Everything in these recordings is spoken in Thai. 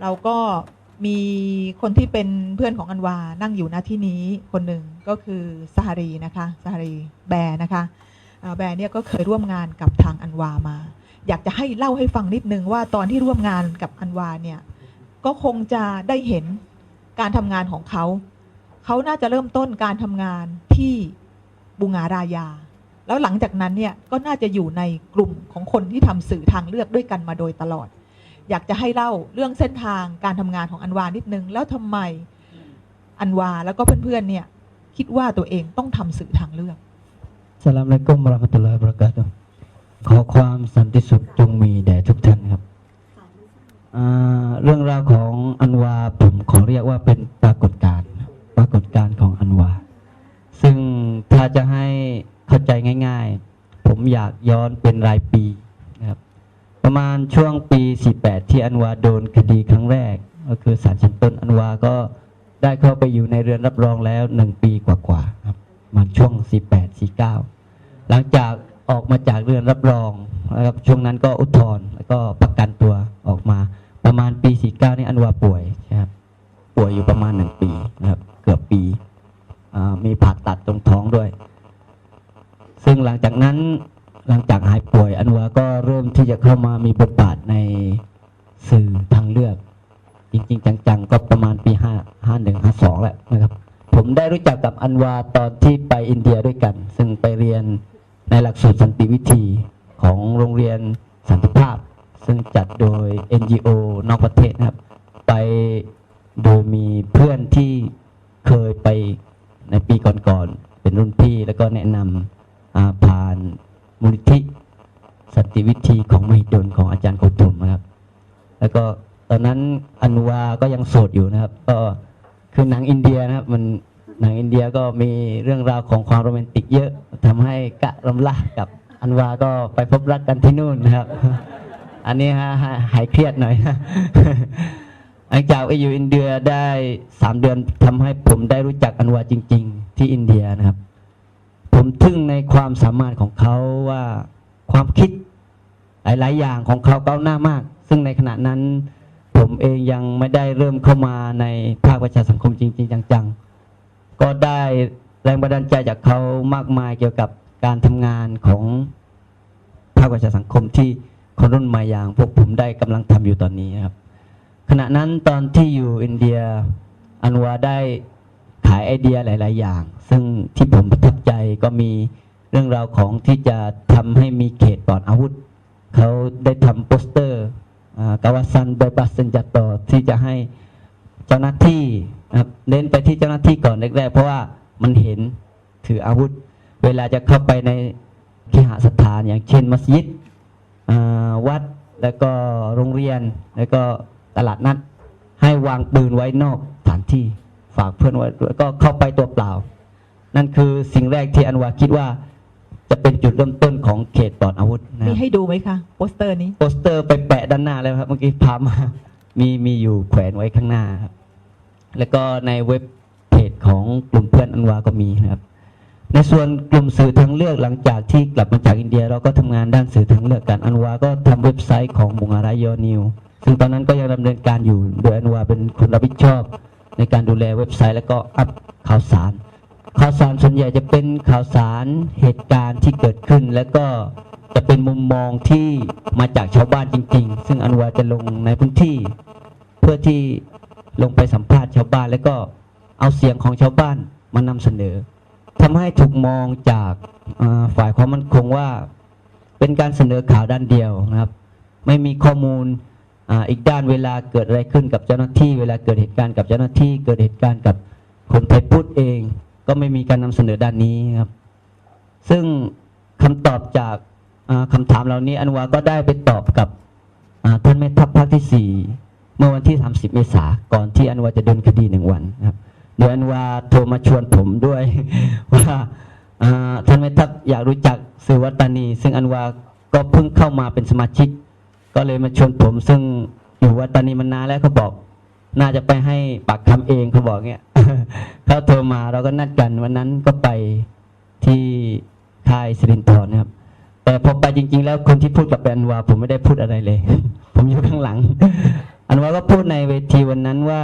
เราก็มีคนที่เป็นเพื่อนของอันวานั่งอยู่ณที่นี้คนหนึ่งก็คือสหรีนะคะสหรีแบร์นะคะแบร์เนี่ยก็เคยร่วมงานกับทางอันวามา อยากจะให้เล่าให้ฟังนิดนึงว่าตอนที่ร่วมงานกับอันวาเนี่ยก็คงจะได้เห็นการทำงานของเขาเขาน่าจะเริ่มต้นการทำงานที่บุงารายา แล้วหลังจากนั้นเนี่ยก็น่าจะอยู่ในกลุ่มของคนที่ทำสื่อทางเลือกด้วยกันมาโดยตลอด อยากจะให้เล่าเรื่องเส้นทางการทำงานของอันวานิดนึง แล้วทำไมอันวาแล้วก็เพื่อนๆเนี่ย คิดว่าตัวเองต้องทำสื่อทางเลือกสลามอะลัยกุมวะเราะห์มะตุลลอฮิวะบะเราะกาตุฮ์ขอความสันติสุขจงมีแด่ทุกท่านครับอ่าเรื่องราวของอันวาผมขอเรียกว่าเป็นปรากฏการณ์ครับปรากฏการณ์ของอันวา ซึ่งถ้าจะให้เข้าใจง่าย ๆ ผมอยากย้อนเป็นรายปีนะครับ ประมาณช่วงปี 48 ที่อันวาโดนคดีครั้งแรก ก็คือศาลชั้นต้นอันวาก็ได้เข้าไปอยู่ในเรือนรับรองแล้วหนึ่งปีกว่าๆครับประมันช่วง 48 49 หลังจากออกมาจากเรือนรับรองนะครับช่วงนั้นก็อุทธรณ์แล้วก็ประกันตัวออกมา ประมาณปี 49 นี่อันวาป่วยนะครับป่วยอยู่ประมาณหนึ่งปีนะครับเกือบปีมีผ่าตัดตรงท้องด้วย ซึ่งหลังจากนั้น หลังจากหายป่วยอันวาก็เริ่มที่จะเข้ามามีบทบาทในสื่อทางเลือก จริง ๆ จังๆ ก็ประมาณปี5 51 52แหละนะครับ ผมได้รู้จักกับอันวาตอนที่ไปอินเดียด้วยกัน ซึ่งไปเรียนในหลักสูตรสันติวิธีของโรงเรียนสันติภาพ ซึ่งจัดโดย NGO นอกประเทศนะครับ ไปโดยมีเพื่อนที่เคยไปในปีก่อนๆเป็นรุ่นพี่แล้วก็แนะนำผ่าน มูลนิธิสันติวิธีของมหิดลของอาจารย์โคตุมนะครับ แล้วก็ตอนนั้นอันวาก็ยังโสดอยู่นะครับ ก็คือหนังอินเดียนะครับ มันหนังอินเดียก็มีเรื่องราวของความโรแมนติกเยอะทำให้กะรำลากับอันวาก็ไปพบรักกันที่นู่นนะครับ อันนี้ฮะหายเครียดหน่อยหลังจากไปอยู่อินเดียได้สามเดือนทำให้ผมได้รู้จักอันวาจริง ๆ ที่อินเดียนะครับ ผมทึ่งในความสามารถของเขาว่าความคิดหลาย ๆ อย่างของเขาก้าวหน้ามาก ซึ่งในขณะนั้น ผมเองยังไม่ได้เริ่มเข้ามาในภาคประชาสังคมจริง ๆ จัง ๆ ก็ได้แรงบันดาลใจจากเขามากมายเกี่ยวกับการทำงานของภาคประชาสังคมที่คนรุ่นใหม่อย่าง พวกผมได้กำลังทำอยู่ตอนนี้ครับ ขณะนั้นตอนที่อยู่อินเดียอันวาได้ ขายไอเดียหลาย ๆ อย่าง ซึ่งที่ผมประทับใจก็มีเรื่องราวของที่จะทำให้มีเขตปลอดอาวุธ เขาได้ทำโปสเตอร์อากาวัสันเบบัสเซนจัตโตที่จะให้เจ้าหน้าที่เน้นไปที่เจ้าหน้าที่ก่อนแรก ๆ เพราะว่ามันเห็นถืออาวุธ เวลาจะเข้าไปในเคหสถานอย่างเช่นมัสยิดอาวัดแล้วก็โรงเรียนแล้วก็ตลาดนัดให้วางปืนไว้นอกสถานที่ ฝากเพื่อนไว้แล้วก็เข้าไปตัวเปล่า นั่นคือสิ่งแรกที่อันวาคิดว่า จะเป็นจุดเริ่มต้นของเขตปลอดอาวุธนะคมีรับให้ดูไหมคะโปสเตอร์นี้ โปสเตอร์ไปแปะด้านหน้าเลยครับเมื่อกี้พามา มีมีอยู่แขวนไว้ข้างหน้าครับ แล้วก็ในเว็บเพจของกลุ่มเพื่อนอันวาก็มีนะครับ ในส่วนกลุ่มสื่อทางเลือกหลังจากที่กลับมาจากอินเดีย เราก็ทำงานด้านสื่อทางเลือกกันอันวาก็ทำเว็บไซต์ของมุงารายอนิวซึ่งตอนนั้นก็ยังดำเนินการอยู่โดยอันวาเป็นคนรับผิดชอบ ในการดูแลเว็บไซต์ แล้วก็อัพข่าวสาร ข่าวสารส่วนใหญ่จะเป็นข่าวสารเหตุการณ์ที่เกิดขึ้น แล้วก็จะเป็นมุมมองที่มาจากชาวบ้านจริง ๆ ซึ่งอันวาจะลงในพื้นที่ เพื่อที่ลงไปสัมภาษณ์ชาวบ้าน แล้วก็เอาเสียงของชาวบ้านมานำเสนอทำให้ถูกมองจากฝ่ายความมั่นคงว่า เป็นการเสนอข่าวด้านเดียวนะครับ ไม่มีข้อมูล อ่าอีกด้านเวลาเกิดอะไรขึ้นกับเจ้าหน้าที่ เวลาเกิดเหตุการณ์กับเจ้าหน้าที่ เกิดเหตุการณ์กับคนไทยพุทธเอง ก็ไม่มีการนำเสนอด้านนี้ครับ ซึ่งคำตอบจากอ่าคำถามเหล่านี้อันวาก็ได้ไปตอบกับท่านแม่ทัพภาคที่สี่เมื่อวันที่ 30 เมษาก่อนที่อันวาจะโดนคดีหนึ่งวันครับโดยอันวาโทรมาชวนผมด้วยว่าท่านแม่ทัพอยากรู้จักสื่อวัตตานี ซึ่งอันวาก็เพิ่งเข้ามาเป็นสมาชิก ก็เลยมาชวนผมซึ่งอยู่วัตตานีมานานแล้วเขาบอก น่าจะไปให้ปากคำเองเขาบอกเงี้ยเขาโทรมาเราก็นัดกันวันนั้นก็ไปที่ค่ายสิรินทรนะครับ แต่พอไปจริง ๆ แล้วคนที่พูดกับแอนวาผมไม่ได้พูดอะไรเลย ผมอยู่ข้างหลัง อันวาก็พูดในเวทีวันนั้นว่า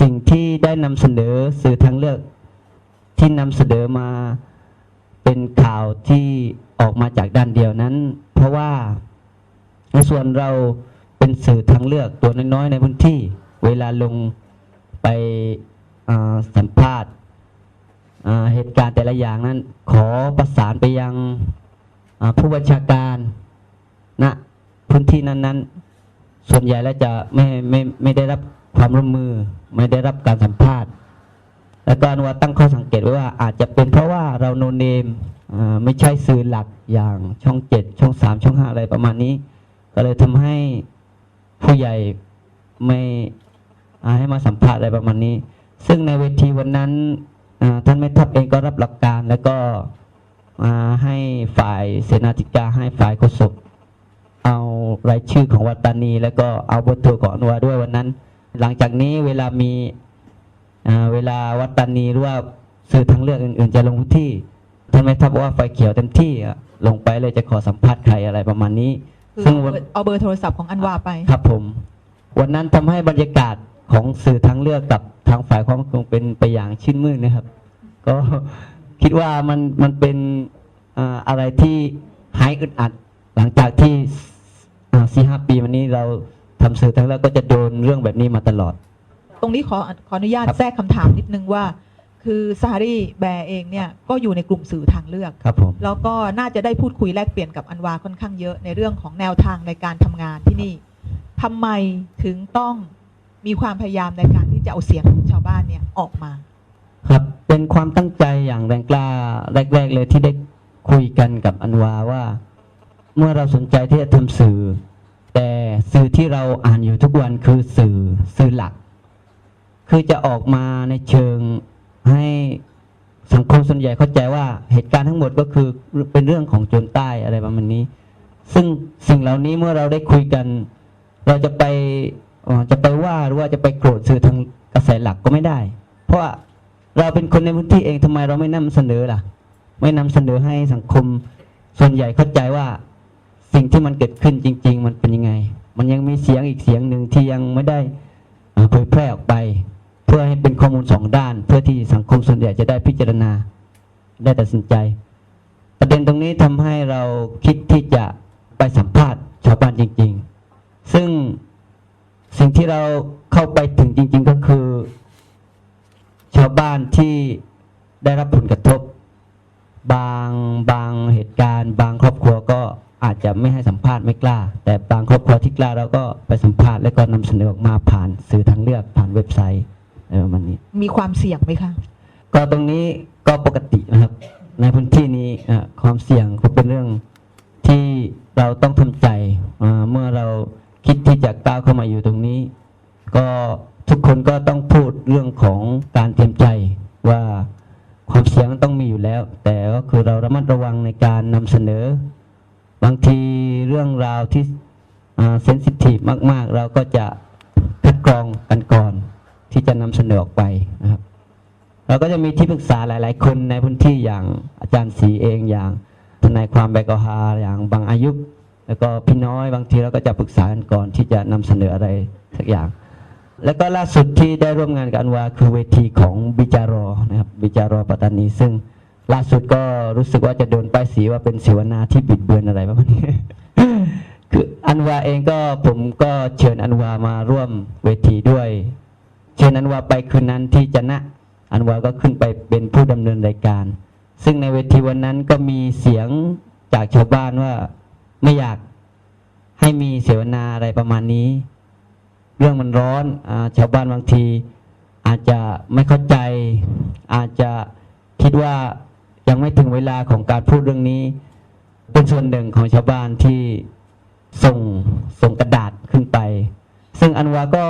สิ่งที่ได้นำเสนอสื่อทางเลือกที่นำเสนอมาเป็นข่าวที่ออกมาจากด้านเดียวนั้น เพราะว่า ในส่วนเราเป็นสื่อทางเลือกตัวน้อยๆในพื้นที่ เวลาลงไปสัมภาษณ์เหตุการณ์แต่ละอย่างนั้น ขอประสานไปยังผู้บัญชาการณพื้นที่นั้นๆ ส่วนใหญ่แล้วจะไม่ไม่ไม่ได้รับความร่วมมือ ไม่ได้รับการสัมภาษณ์ แล้วก็อนุวัตตั้งข้อสังเกตไว้ว่าอาจจะเป็นเพราะว่าเราโนเนมไม่ใช่สื่อหลักอย่างช่องเจ็ดช่องสามช่องห้าอะไรประมาณนี้ ก็เลยทำให้ผู้ใหญ่ไม่ให้มาสัมภาษณ์อะไรประมาณนี้ ซึ่งในเวทีวันนั้นท่านแม่ทัพเองก็รับหลักการแล้วก็ให้ฝ่ายเสนาธิการให้ฝ่ายโฆษกเอารายชื่อของวัดตานี แล้วก็เอาบทโทรของอนุวาด้วยวันนั้น หลังจากนี้เวลามีเวลาวัดตานีหรือว่าสื่อทางเลือกอื่น ๆ จะลงพื้นที่ท่านไม่ทับว่าไฟเขียวเต็มที่ลงไปเลยจะขอสัมภาษณ์ใครอะไรประมาณนี้ คือซึ่งเอาเบอร์เอาเบอร์โทรศัพท์ของอันวาไป ครับผม วันนั้นทำให้บรรยากาศของสื่อทางเลือกกับทางฝ่ายความมั่นคงเป็นไปอย่างชื่นมื่นนะครับ ก็คิดว่ามันมันเป็นอ่าอะไรที่หายอึดอัด หลังจากที่สี่ห้าปีมานี้เราทำสื่อทางเลือกก็จะโดนเรื่องแบบนี้มาตลอด ตรงนี้ขอขออนุญาตครับแทรกคำถามนิดนึงว่า คือซาฮารีแบร์เองเนี่ยก็อยู่ในกลุ่มสื่อทางเลือก ครับผม แล้วก็น่าจะได้พูดคุยแลกเปลี่ยนกับอันวาค่อนข้างเยอะในเรื่องของแนวทางในการทำงานที่นี่ทำไมถึงต้องมีความพยายามในการที่จะเอาเสียงของชาวบ้านเนี่ยออกมา ครับ เป็นความตั้งใจอย่างแรงกล้าแรก ๆ เลยที่ได้คุยกันกับอันวาว่า เมื่อเราสนใจที่จะทำสื่อ แต่สื่อที่เราอ่านอยู่ทุกวันคือสื่อสื่อหลัก คือจะออกมาในเชิง ให้สังคมส่วนใหญ่เข้าใจว่าเหตุการณ์ทั้งหมดก็คือเป็นเรื่องของโจรใต้อะไรประมาณนี้ ซึ่งสิ่งเหล่านี้เมื่อเราได้คุยกัน เราจะไปจะไปว่าหรือว่าจะไปโกรธสื่อทางกระแสหลักก็ไม่ได้ เพราะว่าเราเป็นคนในพื้นที่เองทำไมเราไม่นำเสนอล่ะ ไม่นำเสนอให้สังคมส่วนใหญ่เข้าใจว่าสิ่งที่มันเกิดขึ้นจริง ๆ มันเป็นยังไง มันยังมีเสียงอีกเสียงหนึ่งที่ยังไม่ได้เผยแพร่ออกไป พื่อให้เป็นข้อมูลสองด้าน เพื่อที่สังคมส่วนใหญ่จะได้พิจารณาได้ตัดสินใจ ประเด็นตรงนี้ทำให้เราคิดที่จะไปสัมภาษณ์ชาวบ้านจริง ๆ ซึ่งสิ่งที่เราเข้าไปถึงจริง ๆ ก็คือ ชาวบ้านที่ได้รับผลกระทบ บางบางเหตุการณ์ บางครอบครัวก็อาจจะไม่ให้สัมภาษณ์ไม่กล้า แต่บางครอบครัวที่กล้าเราก็ไปสัมภาษณ์แล้วก็นำเสนอออกมาผ่านสื่อทางเลือกผ่านเว็บไซต์ อะไรประมาณนี้ มีความเสี่ยงไหมคะ ก็ตรงนี้ก็ปกตินะครับ ในพื้นที่นี้อะความเสี่ยงก็เป็นเรื่องที่เราต้องทำใจอ่าเมื่อเราคิดที่จะก้าวเข้ามาอยู่ตรงนี้ ก็ทุกคนก็ต้องพูดเรื่องของการเตรียมใจว่าความเสี่ยงมันต้องมีอยู่แล้ว แต่ก็คือเราระมัดระวังในการนำเสนอ บางทีเรื่องราวที่เซนซิทีฟมาก ๆ เราก็จะคัดกรองกันก่อน ที่จะนำเสนอออกไปนะครับเราก็จะมีที่ปรึกษาหลาย ๆ คนในพื้นที่อย่างอาจารย์ศรีเองอย่างทนายความแบกกฮาอย่างบางอายุ แล้วก็พี่น้อยบางทีเราก็จะปรึกษากันก่อนที่จะนำเสนออะไรสักอย่าง แล้วก็ล่าสุดที่ได้ร่วมงานกับอันวาคือเวทีของบิจารอนะครับบิจารอปัตตานี ซึ่งล่าสุดก็รู้สึกว่าจะโดนป้ายสีว่าเป็นเสวนาที่บิดเบือนอะไรประมาณนี้คืออันวาเองก็ผมก็เชิญอันวามาร่วมเวทีด้วย เชิญอันวาไปคืนนั้นที่จะนะอันวาก็ขึ้นไปเป็นผู้ดำเนินรายการ ซึ่งในเวทีวันนั้นก็มีเสียงจากชาวบ้านว่าไม่อยากให้มีเสวนาอะไรประมาณนี้ เรื่องมันร้อนอชาวบ้านบางที อาจจะไม่เข้าใจ อาจจะคิดว่ายังไม่ถึงเวลาของการพูดเรื่องนี้ เป็นส่วนหนึ่งของชาวบ้านที่ส่งส่งกระดาษขึ้นไป ซึ่งอันวาก็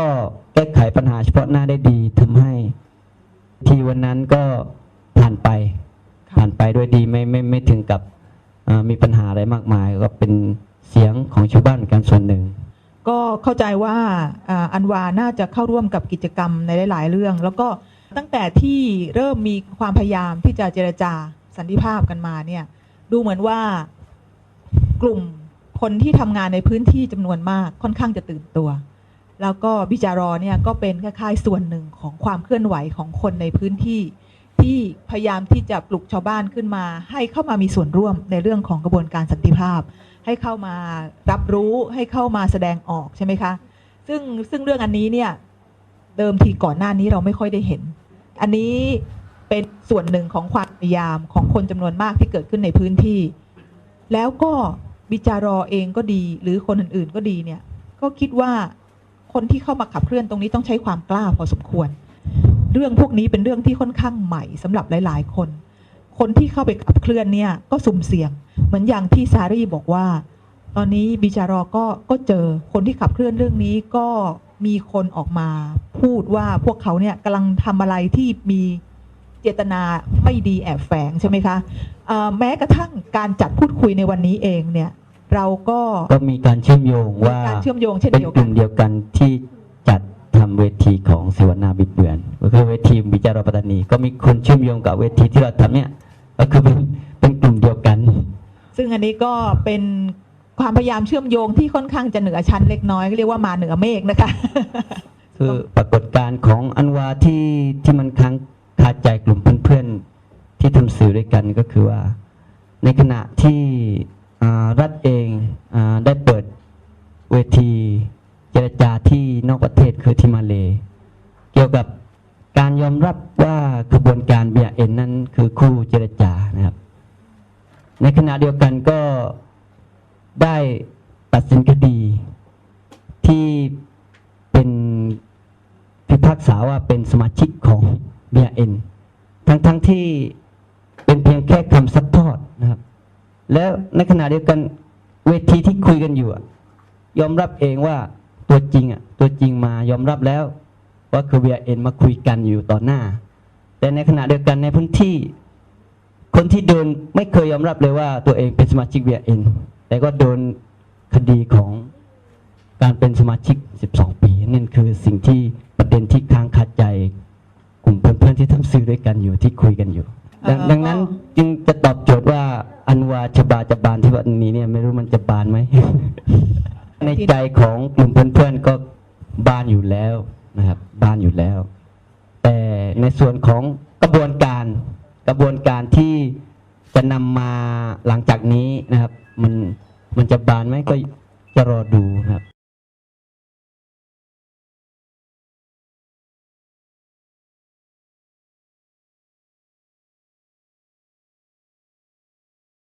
แก้ไขปัญหาเฉพาะหน้าได้ดีทำให้ ทีวันนั้นก็ผ่านไปค่ะผ่านไปด้วยดีไม่ไม่ไม่ถึงกับอ่ามีปัญหาอะไรมากมาย ก็เป็นเสียงของชาวบ้านกันส่วนหนึ่ง ก็เข้าใจว่าอ่าอันวาน่าจะเข้าร่วมกับกิจกรรมในหลาย ๆ เรื่อง แล้วก็ตั้งแต่ที่เริ่มมีความพยายามที่จะเจรจาสันติภาพกันมาเนี่ยดูเหมือนว่ากลุ่มคนที่ทำงานในพื้นที่จำนวนมากค่อนข้างจะตื่นตัว แล้วก็บิจารอเนี่ยก็เป็นคล้ายๆส่วนหนึ่งของความเคลื่อนไหวของคนในพื้นที่ ที่พยายามที่จะปลุกชาวบ้านขึ้นมา ให้เข้ามามีส่วนร่วมในเรื่องของกระบวนการสันติภาพ ให้เข้ามารับรู้ให้เข้ามาแสดงออกใช่ไหมคะซึ่งซึ่งเรื่องอันนี้เนี่ยเดิมทีก่อนหน้านี้เราไม่ค่อยได้เห็น อันนี้เป็นส่วนหนึ่งของความพยายามของคนจำนวนมากที่เกิดขึ้นในพื้นที่ แล้วก็บิจารอเองก็ดี หรือคนอื่นๆก็ดีเนี่ยก็คิดว่า คนที่เข้ามาขับเคลื่อนตรงนี้ต้องใช้ความกล้าพอสมควร เรื่องพวกนี้เป็นเรื่องที่ค่อนข้างใหม่สำหรับหลาย ๆ คน คนที่เข้าไปขับเคลื่อนเนี่ยก็สุ่มเสี่ยง เหมือนอย่างที่ซารีบอกว่า ตอนนี้บิจารอก็ก็เจอคนที่ขับเคลื่อนเรื่องนี้ก็มีคนออกมาพูดว่าพวกเขาเนี่ยกำลังทำอะไรที่มีเจตนาไม่ดีแอบแฝงใช่ไหมคะเอ่อแม้กระทั่งการจัดพูดคุยในวันนี้เองเนี่ย เราก็ก็มีการเชื่อมโยงว่าการเชื่อมโยงเช่นเป็นเดียวกกัลุ่นมเดียวกันที่จัดทำเวทีของเสวนาบิดเบือน ก็คือเวทีบิจารปัตตานี ก็มีคนเชื่อมโยงกับเวทีที่เราทำเนี่ยก็คือเป็นเป็นกลุ่มเดียวกัน ซึ่งอันนี้ก็เป็นความพยายามเชื่อมโยงที่ค่อนข้างจะเหนือชั้นเล็กน้อยเรียกว่ามาเหนือเมฆนะคะ คือปรากฏการณ์ของอันวาที่ที่มันค้างคาใจกลุ่มเพื่อนๆที่ทำสื่อด้วยกันก็คือว่า ในขณะที่อ่า รัฐเองอได้เปิดเวทีเจรจาที่นอกประเทศคือที่มาเลเกี่ยวกับการยอมรับว่าขบวนการ BRN นั้นคือคู่เจรจานะครับ ในขณะเดียวกันก็ได้ตัดสินคดีที่เป็นพิพากษาว่าเป็นสมาชิกของ BRN ทั้งทั้งๆที่เป็นเพียงแค่คำซัดทอดนะครับ แล้วในขณะเดียวกันเวทีที่คุยกันอยู่ยอมรับเองว่าตัวจริงอะตัวจริงมายอมรับแล้วว่าคือ BRN มาคุยกันอยู่ต่อหน้า แต่ในขณะเดียวกันในพื้นที่ คนที่โดนไม่เคยยอมรับเลยว่าตัวเองเป็นสมาชิก BRN แต่ก็โดนคดีของการเป็นสมาชิก 12 ปีนั่นคือสิ่งที่ประเด็นที่ค้างคาใจ กลุ่มเพื่อนๆที่ทำสื่อด้วยกันอยู่ที่คุยกันอยู่ ดังเอ่อดังนั้นก็จึงจะตอบโจทย์ว่าอันวาชบาจะบานที่วันนี้เนี่ยไม่รู้มันจะบานไหม ในใจของกลุ่มเพื่อนๆก็บานอยู่แล้วนะครับ บานอยู่แล้ว แต่ในส่วนของกระบวนการกระบวนการที่จะนำมาหลังจากนี้นะครับ มันมันจะบานไหมก็จะรอดูนะครับ